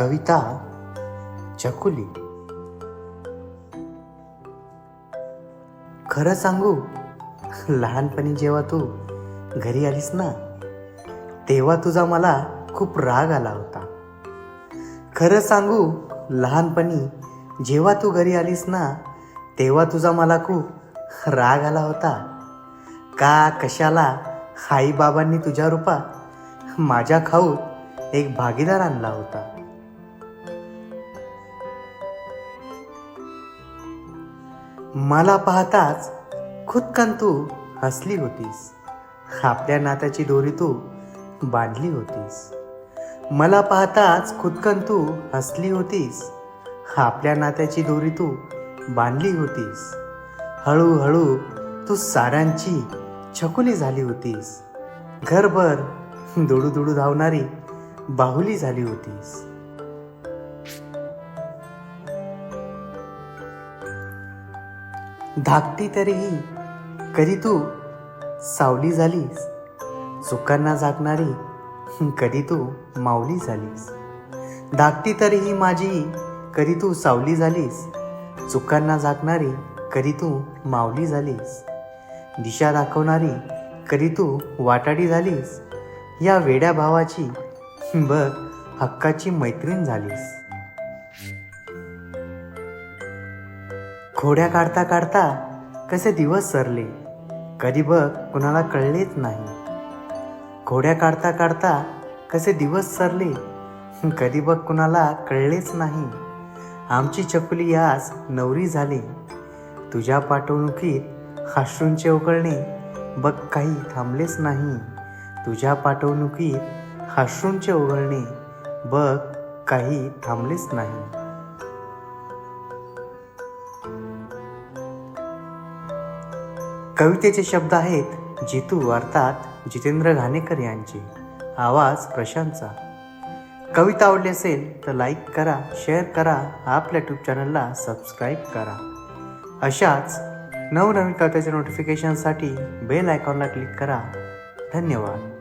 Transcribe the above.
कविता चकुली. खरं सांगू लहानपणी जेव्हा तू घरी आलीस ना तेव्हा तुझा मला खूप राग आला होता. खरं सांगू लहानपणी जेव्हा तू घरी आलीस ना तेव्हा तुझा मला खूप राग आला होता. का कशाला आईबाबांनी तुझ्या रूपात माझ्या खाऊत एक भागीदार आणला होता. मला पाहताच खुदकन तू हसली होतीस. आपल्या नात्याची दोरी तू बांधली होतीस. मला पाहताच खुदकन तू हसली होतीस. आपल्या नात्याची दोरी तू बांधली होतीस. हळूहळू तू साऱ्यांची छकुली झाली होतीस. घरभर दुडू दुडू धावणारी बाहुली झाली होतीस. धाकटी तरीही. कधी तू सावली झालीस? चुकांना जागणारी. कधी तू माऊली झालीस? धाकटी तरीही माझी. कधी तू सावली झालीस? चुकांना जागणारी. कधी तू माऊली झालीस? दिशा दाखवणारी. कधी तू वाटाडी झालीस? या वेड्या भावाची. बघ हक्काची मैत्रीण झालीस. खोड्या काढता काढता कसे दिवस सरले? कधी बघ कुणाला कळलेच नाही. खोड्या काढता काढता कसे दिवस सरले? कधी बघ कुणाला कळलेच नाही. आमची चकुली आज नवरी झाली. तुझ्या पाठवणुकीत अश्रूंचे उकळणे बघ काही थांबलेच नाही. तुझ्या पाठवणुकीत अश्रूंचे उघळणे बघ काही थांबलेच नाही. कवितेचे शब्द आहेत जितू अर्थात जितेंद्र घाणेकर यांचे. आवाज प्रशांतचा. कविता आवडली असेल तर लाईक करा शेअर करा आपल्या यूट्यूब चॅनलला सबस्क्राईब करा. अशाच नवनवीन कवितेच्या नोटिफिकेशनसाठी बेल आयकॉनला क्लिक करा. धन्यवाद.